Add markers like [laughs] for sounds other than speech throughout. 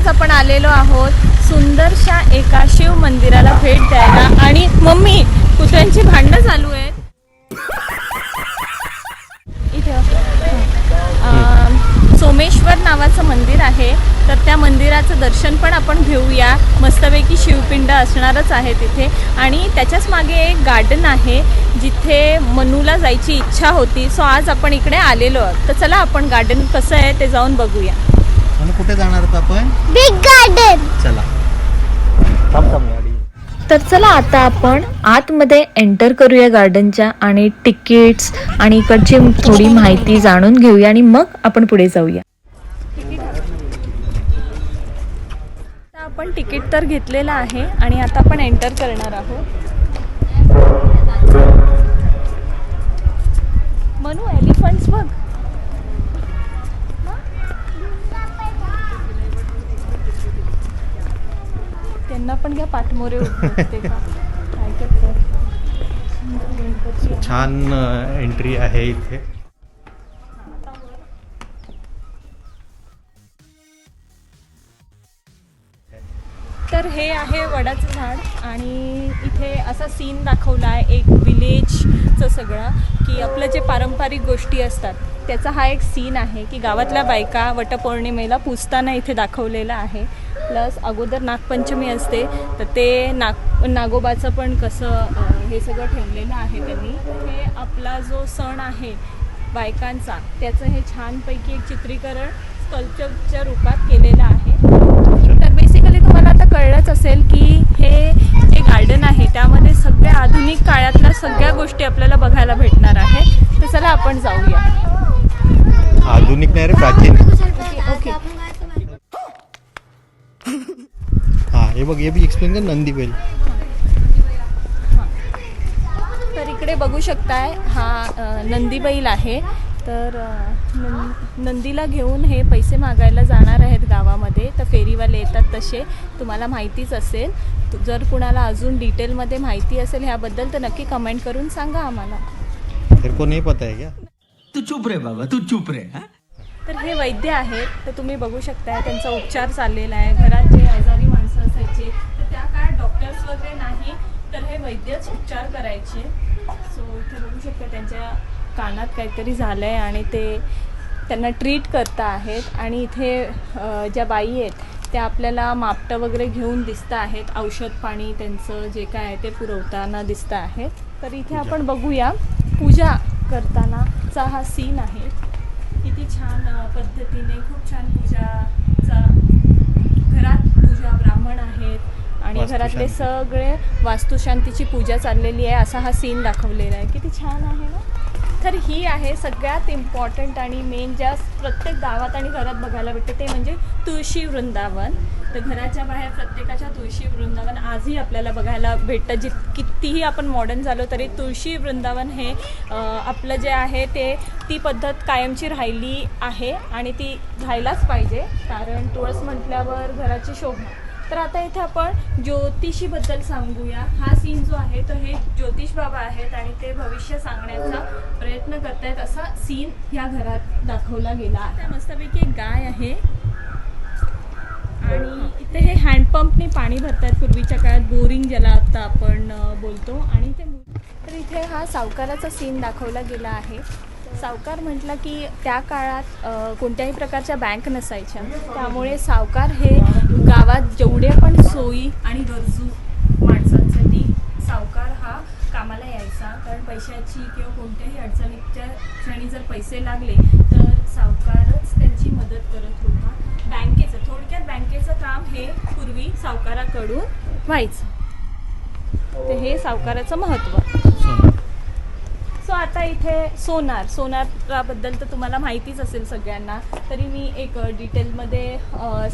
आज आपण आलेलो आहोत सुंदरशा एका शिव मंदिराला भेट द्यायला. आणि मम्मी कुत्र्यांची भांडणं चालू आहेत. इथे सोमेश्वर नावाचं मंदिर आहे. तर त्या मंदिराचं दर्शन पण आपण घेऊया. मस्तपैकी शिवपिंड असणारच आहे तिथे आणि त्याच्याच मागे एक गार्डन आहे जिथे मनूला जायची इच्छा होती. सो आज आपण इकडे आलेलो आहोत. तर चला आपण गार्डन कसं आहे ते जाऊन बघूया. म्हणून कुठे जाणार आहोत आपण? बिग गार्डन चला. थांब थांब गाडी. तर चला आता आपण आतमध्ये एंटर करूया गार्डनच्या आणि तिकीट्स आणि इकडची थोडी माहिती जाणून घेऊया आणि मग आपण पुढे जाऊया. आता आपण तिकीट तर घेतलेलं आहे आणि आता आपण एंटर करणार आहोत मनू एलिफंट्स बघ त्यांना आहे. [laughs] छान एंट्री आहे इथे. तर हे आहे वडाचं झाड आणि इथे असा सीन दाखवला आहे एक विलेजचं सगळं की आपलं जे पारंपरिक गोष्टी असतात त्याचा हा एक सीन आहे की गावातल्या बायका वटपौर्णिमेला पुजताना इथे दाखवलेला आहे. प्लस अगोदर नागपंचमी असते तर ते नाग नागोबाचं पण कसं हे सगळं ठेवलेलं आहे त्यांनी. हे आपला जो सण आहे बायकांचा त्याचं हे छानपैकी एक चित्रीकरण स्कल्पचरच्या रूपात केलेलं आहे. तर बेसिकली तुम्हाला आता कळलंच असेल की हे जे गार्डन आहे त्यामध्ये सगळ्या आधुनिक काळातल्या सगळ्या गोष्टी आपल्याला बघायला भेटणार आहे. तर चला आपण जाऊया. आधुनिक नाही रे प्राचीन. ओके हा बघ हे बी एक्सप्लेन कर नंदी बैल. तर इकडे बघू शकताय हा नंदी बैल आहे. तर नं- नंदीला घेऊन हे पैसे मागायला जाणार आहेत गावामध्ये. तर फेरीवाले येतात तसे. तुम्हाला माहितीच असेल. जर कुणाला अजून डिटेलमध्ये माहिती असेल ह्याबद्दल तर नक्की कमेंट करून सांगा आम्हाला. तेरे को नाही पता है क्या तू चुप रे बाबा तू चुप रे हा? तर हे वैद्य आहेत. तर तुम्ही बघू शकताय त्यांचा उपचार चाललेला आहे. घरात वगैरे नाही तर हे वैद्यच उपचार करायचे. सो इथे बघू शकता त्यांच्या कानात काहीतरी झालं आहे आणि ते त्यांना ट्रीट करता आहेत. आणि इथे ज्या बाई आहेत त्या आपल्याला मापटं वगैरे घेऊन दिसत आहेत. औषध पाणी त्यांचं जे काय आहे ते पुरवताना दिसत आहेत. तर इथे आपण बघूया पूजा करतानाचा हा सीन आहे. किती छान पद्धतीने खूप छान पूजाचा घरात पूजा ब्राह्मण आहेत. आणि घरातले. सगळे वास्तुशांतीची पूजा चाललेली आहे असा हा सीन दाखवलेला आहे. किती छान आहे ना? तर ही आहे सगळ्यात इम्पॉर्टंट आणि मेन ज्या प्रत्येक गावात आणि घरात बघायला भेटते ते म्हणजे तुळशी वृंदावन. तर घराच्या बाहेर प्रत्येकाच्या तुळशी वृंदावन आजही आपल्याला बघायला भेटतं. जित कितीही आपण मॉडर्न झालो तरी तुळशी वृंदावन हे आपलं जे आहे ते ती पद्धत कायमची राहिली आहे आणि ती राहायलाच पाहिजे. कारण तुळस म्हटल्यावर घराची शोभा तर आता इथे आपण ज्योतिषीबद्दल सांगूया. हा सीन जो आहे तो हे ज्योतिष बाबा आहेत आणि ते भविष्य सांगण्याचा प्रयत्न करतायत असा सीन ह्या घरात दाखवला गेला आहे. मस्तपैकी एक गाय आहे. आणि इथे हे हँडपंपने पाणी भरतायत पूर्वीच्या काळात. बोरिंग ज्याला आता आपण बोलतो. आणि ते तर इथे हा सावकाराचा सीन दाखवला गेला आहे. सावकार म्हटलं की त्या काळात कोणत्याही प्रकारच्या बँक नसायच्या. त्यामुळे सावकार हे गावात जेवढे पण सोयी आणि गरजू माणसांसाठी सावकार हा कामाला यायचा. कारण पैशाची किंवा कोणत्याही अडचणीच्या क्षणी जर पैसे लागले तर सावकारच त्यांची मदत करत होता. बँकेचं थोडक्यात बँकेचं काम हे पूर्वी सावकाराकडून व्हायचं. तर हे सावकाराचं महत्त्व. सो आता इथे सोनार. सोनाराबद्दल तर तुम्हाला माहितीच असेल सगळ्यांना. तरी मी एक डिटेलमध्ये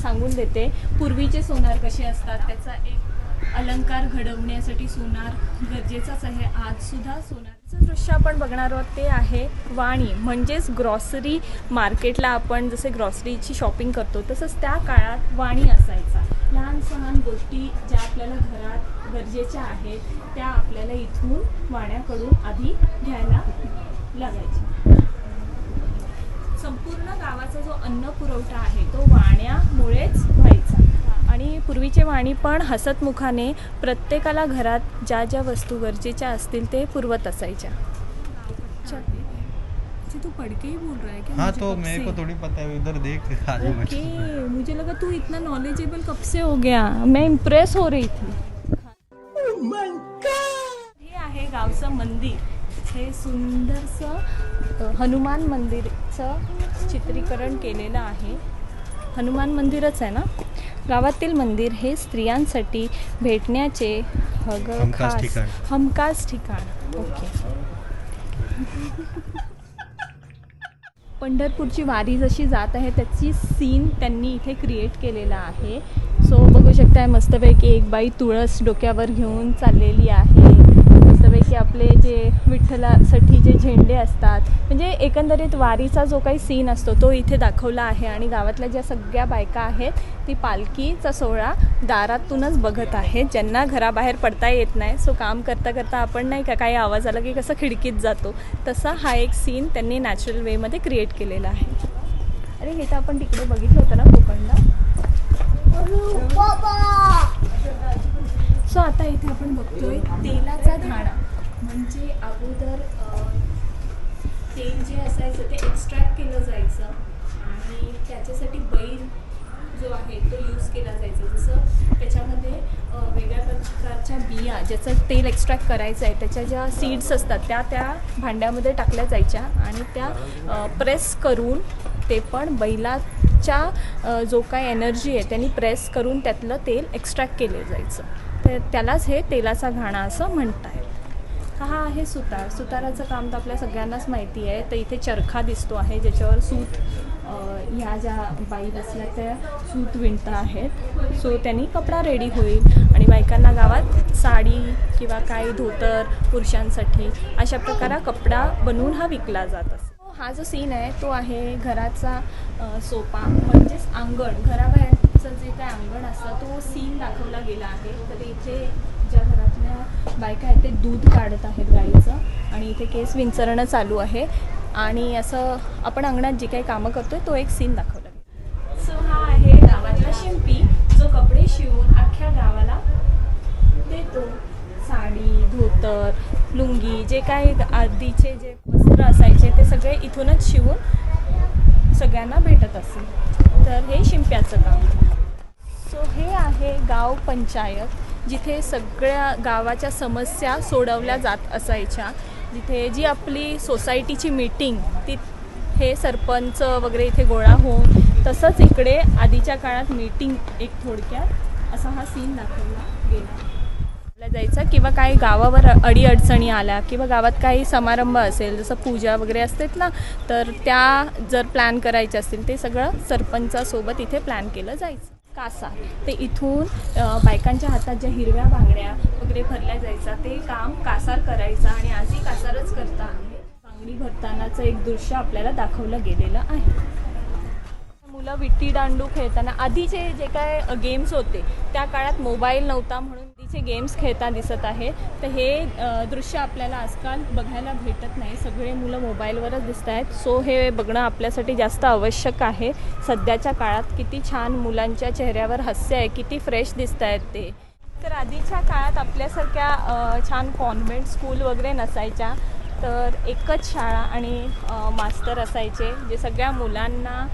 सांगून देते. पूर्वीचे सोनार कसे असतात त्याचा एक अलंकार घडवण्यासाठी सोनार गरजेचाच आहे. आजसुद्धा सोनारचं दृश्य आपण बघणार आहोत ते आहे वाणी. म्हणजेच ग्रॉसरी मार्केटला आपण जसे ग्रॉसरीची शॉपिंग करतो तसंच त्या काळात वाणी असायचा. लहान सहान गोष्टी ज्या आपल्याला घरात गरजेच्या आहेत त्या आपल्याला इथून वाण्याकडून आधी घ्यायला लागायच्या संपूर्ण गावाचा जो अन्न पुरवठा आहे तो वाण्यामुळेच व्हायचा. आणि पूर्वीचे वाणी पण हसतमुखाने प्रत्येकाला घरात ज्या ज्या वस्तू गरजेच्या असतील ते पुरवत असायच्या. तू पढ़ ही बोल रहा है क्या? हाँ मुझे तो कब मेरे से? को थोड़ी पता है इधर देख आजू ओके मुझे लगा तू इतना नॉलेजेबल कब से हो गया? मैं इम्प्रेस हो रही थी। मंदिर. हे सुंदरसं हनुमान मंदिरचं चित्रीकरण केलेलं आहे. हनुमान मंदिरच आहे ना? गावातील मंदिर हे स्त्रियांसाठी भेटण्याचे हग खास- ठिकाण. हमखास ठिकाण. ओके. पंढरपूरची वारी जशी जात आहे त्याची सीन त्यांनी इथे क्रिएट केलेला आहे. सो बघू शकताय मस्तपैकी एक बाई तुळस डोक्यावर घेऊन चाललेली आहे. मस्तपैकी आपले जे विठ्ठलासाठी जे झेंडे असतात म्हणजे एकंदरीत वारीचा जो काही सीन असतो तो इथे दाखवला आहे आणि गावातल्या ज्या सगळ्या बायका आहेत ती पालखीचा सोहळा दारातूनच बघत आहे. ज्यांना घराबाहेर पडता येत नाही सो काम करता करता आपण नाही का काही आवाज आला की कसं खिडकीत जातो तसा हा एक सीन त्यांनी नॅचरल वेमध्ये क्रिएट केलेला आहे. अरे हे तर आपण तिकडे बघितलं होतं ना कोकणला. सो आता इथे आपण बघतोय तेलाचा घाणा म्हणजे अगोदर तेल जे असायचं ते एक्स्ट्रॅक्ट केलं जायचं आणि त्याच्यासाठी बैल जो आहे तो यूज केला जायचा. जसं त्याच्यामध्ये वेगळ्या प्रकारच्या बिया ज्याचं तेल एक्स्ट्रॅक्ट करायचं आहे त्याच्या ज्या सीड्स असतात त्या त्या भांड्यामध्ये टाकल्या जायच्या आणि त्या प्रेस करून ते पण बैलाच्या जो काय एनर्जी आहे त्यांनी प्रेस करून त्यातलं तेल एक्स्ट्रॅक्ट केले जायचं. तर त्यालाच हे तेलाचा घाणा असं म्हणतायत. हा आहे सुतार. सुताराचं काम तर आपल्या सगळ्यांनाच माहिती आहे. तर इथे चरखा दिसतो आहे ज्याच्यावर सूत ह्या ज्या बाई बसल्या त्या सूत विणता आहेत. सो त्यांनी कपडा रेडी होईल आणि बायकांना गावात साडी किंवा काही धोतर पुरुषांसाठी अशा प्रकारा कपडा बनवून हा विकला जात असतो हा जो सीन आहे तो आहे घराचा सोपा म्हणजेच अंगण. घराबाहेरचं जे काय अंगण असतं तो सीन दाखवला गेला आहे. तर इथे ज्या घरातल्या बायका आहेत ते दूध काढत आहेत गाईचं आणि इथे केस विंचरणं चालू आहे. आणि असं आपण अंगणात जे काही कामं करतोय तो एक सीन दाखवला गेला. सो हा आहे गावातला शिंपी. जो कपडे शिवून अख्ख्या गावाला देतो. साडी धोतर लुंगी जे काही आधीचे जे वस्त्र असायचे ते सगळे इथूनच शिवून सगळ्यांना भेटत असेल तर हे शिंप्याचं काम सो हे आहे गाव पंचायत जिथे सगळ्या गावाच्या समस्या सोडवल्या जात असायच्या. जिथे जी आपली सोसायटीची मीटिंग ती हे सरपंच वगैरे इथे गोळा होऊन तसंच इकडे आधीच्या काळात मीटिंग एक थोडक्यात असा हा सीन दाखवला गेला. जायचं किंवा काही गावावर अडीअडचणी आल्या किंवा गावात काही समारंभ असेल जसं पूजा वगैरे असतात ना तर त्या जर प्लॅन करायचे असतील ते सगळं सरपंचासोबत इथे प्लॅन केलं जायचं. कासा ते इथून बायकांच्या हातात ज्या हिरव्या बांगड्या वगैरे भरल्या जायचा ते काम कासार करायचा आणि आजही कासारच करता. आहे बांगडी भरतानाचं एक दृश्य आपल्याला दाखवलं गेलेलं आहे. मुलं विट्टी दांडू खेळताना आधीचे जे काय गेम्स होते त्या काळात मोबाईल नव्हता म्हणून आधीचे गेम्स खेळता दिसत आहे. तर हे दृश्य आपल्याला आजकाल बघायला भेटत नाही. सगळे मुलं मोबाईलवरच दिसत आहेत. सो हे बघणं आपल्यासाठी जास्त आवश्यक आहे. सध्याच्या काळात किती छान मुलांच्या चेहऱ्यावर हास्य आहे किती फ्रेश दिसत आहेत ते. तर आधीच्या काळात आपल्यासारख्या छान कॉन्व्हेंट स्कूल वगैरे नसायच्या. तर एकच शाळा आणि मास्तर असायचे जे सगळ्या मुलांना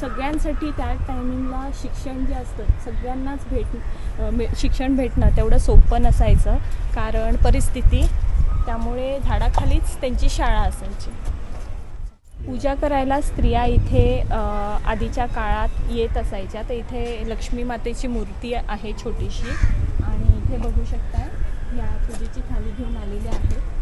सगळ्यांसाठी त्या टायमिंगला शिक्षण जे असतं सगळ्यांनाच भेट शिक्षण भेटणं तेवढं सोपं नसायचं. कारण परिस्थिती त्यामुळे झाडाखालीच त्यांची शाळा असायची. पूजा करायला स्त्रिया इथे आधीच्या काळात येत असायच्या. तर इथे लक्ष्मी मातेची मूर्ती आहे छोटीशी. आणि इथे बघू शकता या पूजेची थाली घेऊन आलेली आहे.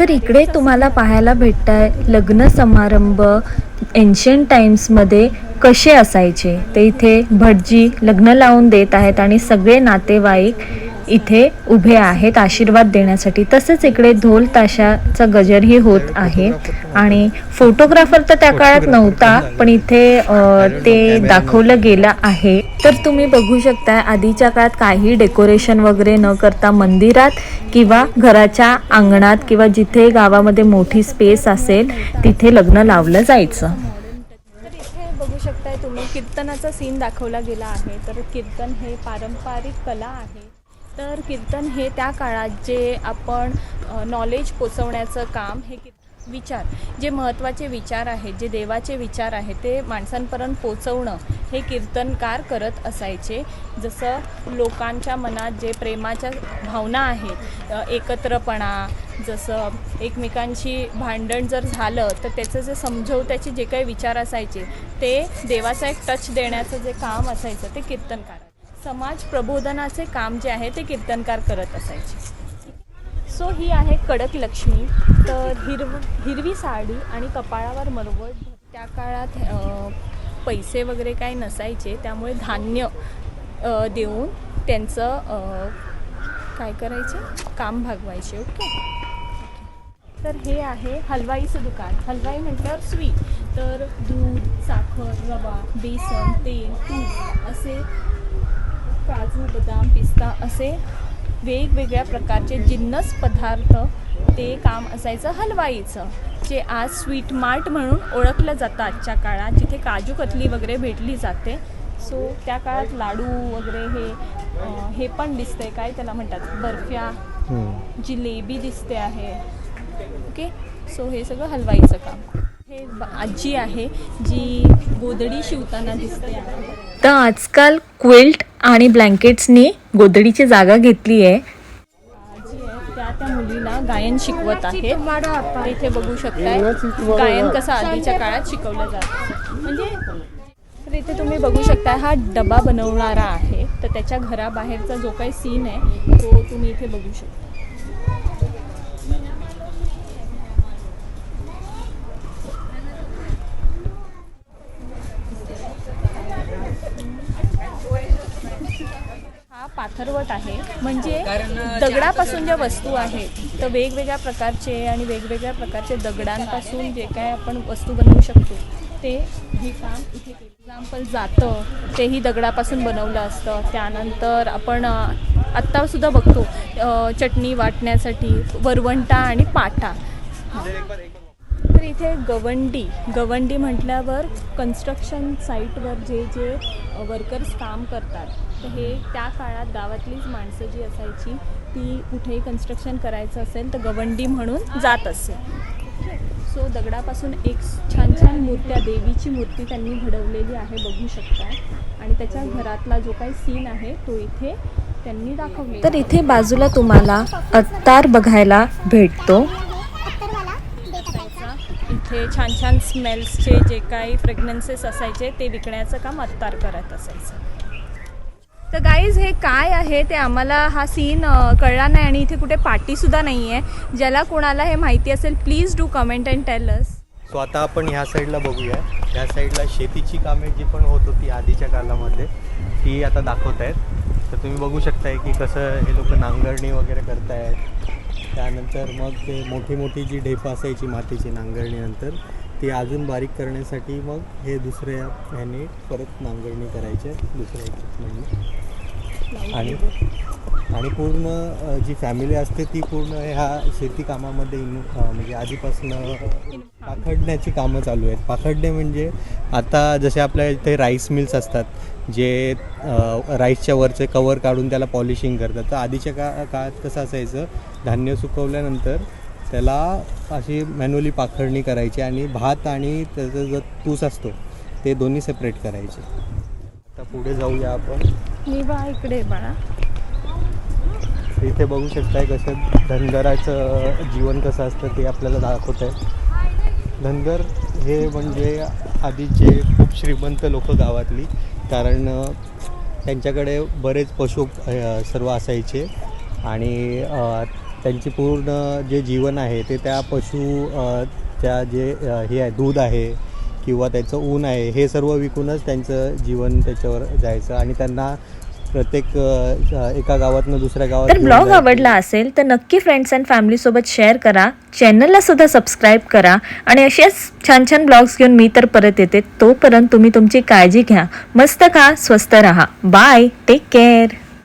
तर इकडे तुम्हाला पाहायला भेटताय लग्न समारंभ एन्शियंट टाईम्समध्ये कसे असायचे. ते इथे भटजी लग्न लावून देत आहेत आणि सगळे नातेवाईक इथे उभे आहेत आशीर्वाद देण्यासाठी. तसेच इकडे ढोल ताशाचा गजरही होत आहे. आणि फोटोग्राफर तर त्या काळात नव्हता पण इथे ते दाखवलं गेलं आहे. तर तुम्ही बघू शकता आधीच्या काळात काही डेकोरेशन वगैरे न करता मंदिरात किंवा घराच्या अंगणात किंवा जिथे गावामध्ये मोठी स्पेस असेल तिथे लग्न लावलं जायचं. तर इथे बघू शकता कीर्तनाचा सीन दाखवला गेला आहे. तर कीर्तन हे पारंपरिक कला आहे. तर कीर्तन हे त्या काळात जे आपण नॉलेज पोचवण्याचं काम हे विचार जे महत्त्वाचे विचार आहेत जे देवाचे विचार आहेत ते माणसांपर्यंत पोचवणं हे कीर्तनकार करत असायचे. जसं लोकांच्या मनात जे प्रेमाच्या भावना आहेत एकत्रपणा जसं एकमेकांशी भांडण जर झालं तर त्याचं जे समजवत्याचे जे काही विचार असायचे ते देवाचा एक टच देण्याचं जे काम असायचं ते कीर्तनकार समाज प्रबोधनाचे काम जे आहे ते कीर्तनकार करत असायचे. सो ही आहे कडक लक्ष्मी. तर हिरव हिरवी साडी आणि कपाळावर मरवट त्या काळात पैसे वगैरे काही नसायचे. त्यामुळे धान्य देऊन त्यांचं काय करायचे? काम भागवायचे. ओके तर हे आहे हलवाईचं दुकान. हलवाई म्हटल्यावर स्वीट. तर दूध साखर रवा बेसन तेल तूप असे काजू बदाम पिस्ता असे वेगवेगळ्या प्रकारचे जिन्नस पदार्थ ते काम असायचं हलवाईचं जे आज स्वीट मार्ट म्हणून ओळखलं जातं आजच्या काळात जिथे काजू कतली वगैरे भेटली जाते. सो त्या काळात लाडू वगैरे हे हे पण दिसतंय काय त्याला म्हणतात? बर्फ्या. जिलेबी दिसते आहे. ओके सो हे सगळं हलवाईचं काम. हे आजी आहे जी गोदडी शिवताना दिसते आहे. तर आजकाल क्विल्ट आणि ब्लँकेट्सनी गोदडीची जागा घेतली आहे. त्या मुलीला गायन शिकवत आहे. इथे बघू शकताय गायन कसं आधीच्या काळात शिकवलं जातं म्हणजे तर इथे तुम्ही बघू शकता हा डबा बनवणारा आहे. तर त्याच्या घराबाहेरचा जो काही सीन आहे तो तुम्ही इथे बघू शकता. पाथरवट आहे. म्हणजे दगडापासून ज्या वस्तू आहेत तर वेगवेगळ्या प्रकारचे आणि वेगवेगळ्या प्रकारचे दगडांपासून जे काय आपण वस्तू बनवू शकतो ते हे काम इथे एक्झाम्पल जातं. तेही दगडापासून बनवलं असतं. त्यानंतर आपण आत्तासुद्धा बघतो चटणी वाटण्यासाठी वरवंटा आणि पाटा. तर इथे गवंडी गवंडी म्हटल्यावर कन्स्ट्रक्शन साईटवर जे जे वर्कर्स काम करतात तर हे त्या काळात गावातलीच माणसं जी असायची ती कुठेही कन्स्ट्रक्शन करायचं असेल तर गवंडी म्हणून जात असेल सो दगडापासून एक छान छान मूर्त्या देवीची मूर्ती त्यांनी घडवलेली आहे बघू शकता. आणि त्याच्या घरातला जो काही सीन आहे तो इथे त्यांनी दाखवला तर इथे बाजूला तुम्हाला अत्तार बघायला भेटतो. इथे छान छान स्मेल्सचे जे काही फ्रेग्रन्सेस असायचे ते विकण्याचं काम अत्तार करत असायचं. तर गाईज हे काय आहे ते आम्हाला हा सीन कळला नाही आणि इथे कुठे पार्टीसुद्धा नाही आहे ज्याला कोणाला हे माहिती असेल please do comment and tell us so आता आपण ह्या साईडला बघूया. ह्या साईडला शेतीची कामे जी पण होत होती आधीच्या काळामध्ये ती आता दाखवत आहेत तर तुम्ही बघू शकताय की कसं हे लोक नांगरणी वगैरे करतायत. त्यानंतर मग ते मोठी मोठी जी ढेपं असायची मातीची नांगरणीनंतर ती अजून बारीक करण्यासाठी मग हे दुसऱ्या ह्याने परत नांगरणी करायचे दुसऱ्या इक्विपमेंटने आणि आणि पूर्ण जी फॅमिली असते ती पूर्ण ह्या शेती कामामध्ये इन म्हणजे आधीपासून पाखडण्याची कामं चालू आहेत. पाखडणे म्हणजे आता जसे आपल्या इथे राईस मिल्स असतात जे राईसच्या वरचे कवर काढून त्याला पॉलिशिंग करतात. तर आधीच्या का काळात कसं असायचं धान्य सुकवल्यानंतर त्याला अशी मॅन्युअली पाखडणी करायची आणि भात आणि त्याचा जो तूस असतो ते दोन्ही सेपरेट करायचे. आता पुढे जाऊया आपण. मी बा इकडे बाळा. इथे बघू शकताय कसं धनगराचं जीवन कसं असतं ते आपल्याला दाखवत आहे धनगर हे म्हणजे आधीचे खूप श्रीमंत लोक गावातली. कारण त्यांच्याकडे बरेच पशु सर्व असायचे. आणि त्यांची पूर्ण जे जीवन आहे ते त्या पशु त्या जे हे आहे दूध आहे किंवा त्याचं ऊन आहे हे सर्व विकूनच त्यांचं जीवन त्याच्यावर जायचं आणि त्यांना प्रत्येक एका गावातनं दुसऱ्या गावात तर घेऊन ब्लॉग. आवडला असेल तर नक्की फ्रेंड्स अँड फॅमिलीसोबत शेअर करा. चॅनलला सुद्धा सबस्क्राईब करा. आणि असेच छान छान ब्लॉग्स घेऊन मी तर परत येते. तोपर्यंत तुम्ही तुमची काळजी घ्या. मस्त खा स्वस्त राहा. Bye take care